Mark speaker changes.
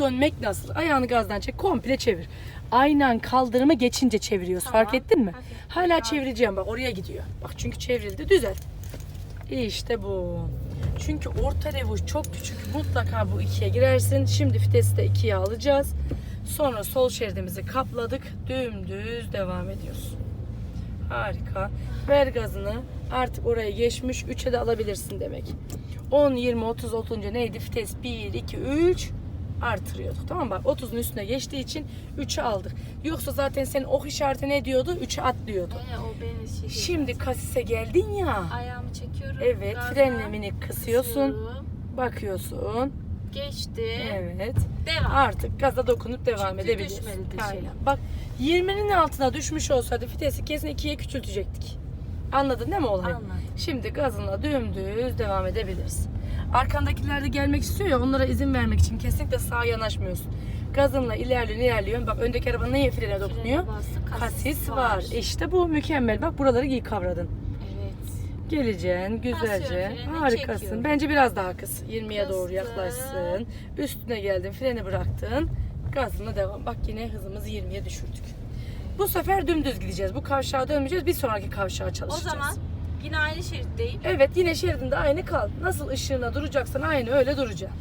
Speaker 1: dönmek nasıl? Ayağını gazdan çek, komple çevir. Aynen kaldırımı geçince çeviriyoruz.
Speaker 2: Tamam.
Speaker 1: Fark ettin mi?
Speaker 2: Hafif.
Speaker 1: Hala çevireceğim bak oraya gidiyor. Bak çünkü çevrildi. Düzelt. İşte bu. Çünkü orta revuş çok küçük. Mutlaka bu ikiye girersin. Şimdi vitesi de ikiye alacağız. Sonra sol şeridimizi kapladık. Dümdüz devam ediyoruz. Harika. Ver gazını. Artık oraya geçmiş. 3'e de alabilirsin demek. 10, 20, 30 olunca neydi? Vites 1, 2, 3 artırıyorduk. Tamam mı? Bak 30'un üstüne geçtiği için 3'ü aldık. Yoksa zaten senin ok işareti ne diyordu? 3'e atlıyordu.
Speaker 2: Ee, o beni şey
Speaker 1: Şimdi kasise geldin ya.
Speaker 2: ayağımı çekiyorum.
Speaker 1: Evet,
Speaker 2: gazdan
Speaker 1: frenle minik kısıyorsun.
Speaker 2: kısıyorum.
Speaker 1: Bakıyorsun.
Speaker 2: Geçti.
Speaker 1: Evet.
Speaker 2: Devam.
Speaker 1: Artık gaza dokunup devam
Speaker 2: Çünkü
Speaker 1: edebiliyorsun.
Speaker 2: dişi.
Speaker 1: Aynen. Bak 20'nin altına düşmüş olsaydı vitesi kesin ikiye küçültecektik. Anladın değil mi olayı?
Speaker 2: Anladım.
Speaker 1: Şimdi gazınla dümdüz devam edebiliriz. Arkandakiler de gelmek istiyor ya onlara izin vermek için kesinlikle sağa yanaşmıyorsun. Gazınla ilerliyorsun ilerliyorsun. Bak öndeki araba neye frene dokunuyor?
Speaker 2: Bastı,
Speaker 1: Kasis var. İşte bu mükemmel. Bak buraları iyi kavradın.
Speaker 2: Evet.
Speaker 1: Geleceksin güzelce.
Speaker 2: Basıyorum
Speaker 1: Harikasın.
Speaker 2: çekiyorum.
Speaker 1: Bence biraz daha kıs. 20'ye doğru yaklaşsın. Üstüne geldin. Freni bıraktın. Gazına devam. Bak yine hızımızı 20'ye düşürdük. Bu sefer dümdüz gideceğiz. Bu kavşağa dönmeyeceğiz. Bir sonraki kavşağa
Speaker 2: O
Speaker 1: çalışacağız.
Speaker 2: zaman yine aynı şeritteyim.
Speaker 1: Evet yine şeridinde aynı kal. Nasıl ışığına duracaksan aynı öyle duracaksın.